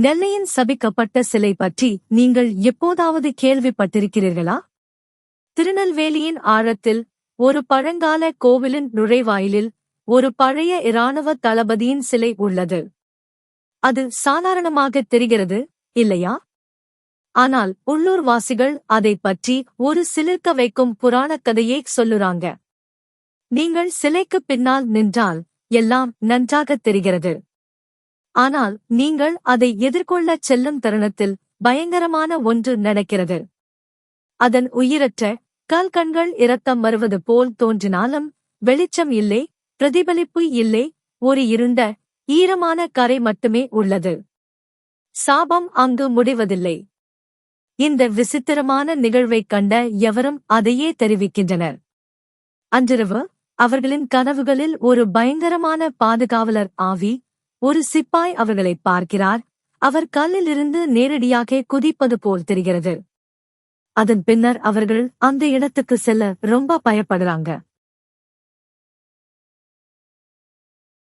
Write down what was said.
நெல்லையின் சபிக்கப்பட்ட சிலை பற்றி நீங்கள் எப்போதாவது கேள்விப்பட்டிருக்கிறீர்களா? திருநெல்வேலியின் ஆழத்தில் ஒரு பழங்கால கோவிலின் நுழைவாயிலில் ஒரு பழைய இராணுவ தளபதியின் சிலை உள்ளது. அது சாதாரணமாக தெரிகிறது இல்லையா? ஆனால் உள்ளூர் வாசிகள் அதை பற்றி ஒரு சிலிர்க்க வைக்கும் புராணக் கதையை சொல்லுறாங்க. நீங்கள் சிலைக்கு பின்னால் நின்றால் எல்லாம் நன்றாகத் தெரிகிறது. ஆனால் நீங்கள் அதை எதிர்கொள்ளச் செல்லும் தருணத்தில் பயங்கரமான ஒன்று நடக்கிறது. அதன் உயிரற்ற கல்கண்கள் இரத்தம் வருவது போல் தோன்றினாலும் வெளிச்சம் இல்லை பிரதிபலிப்பு இல்லை ஒரு இருண்ட ஈரமான கரை மட்டுமே உள்ளது. சாபம் அங்கு முடிவதில்லை. இந்த விசித்திரமான நிகழ்வைக் கண்ட எவரும் அதையே தெரிவிக்கின்றனர். அன்றிரவு அவர்களின் கனவுகளில் ஒரு பயங்கரமான பாதுகாவலர் ஆவி ஒரு சிப்பாய் அவர்களை பார்க்கிறார். அவர் கல்லிலிருந்து நேரடியாக குதிப்பது போல் தெரிகிறது. அதன் பின்னர் அவர்கள் அந்த இடத்துக்கு செல்ல ரொம்ப பயப்படுறாங்க.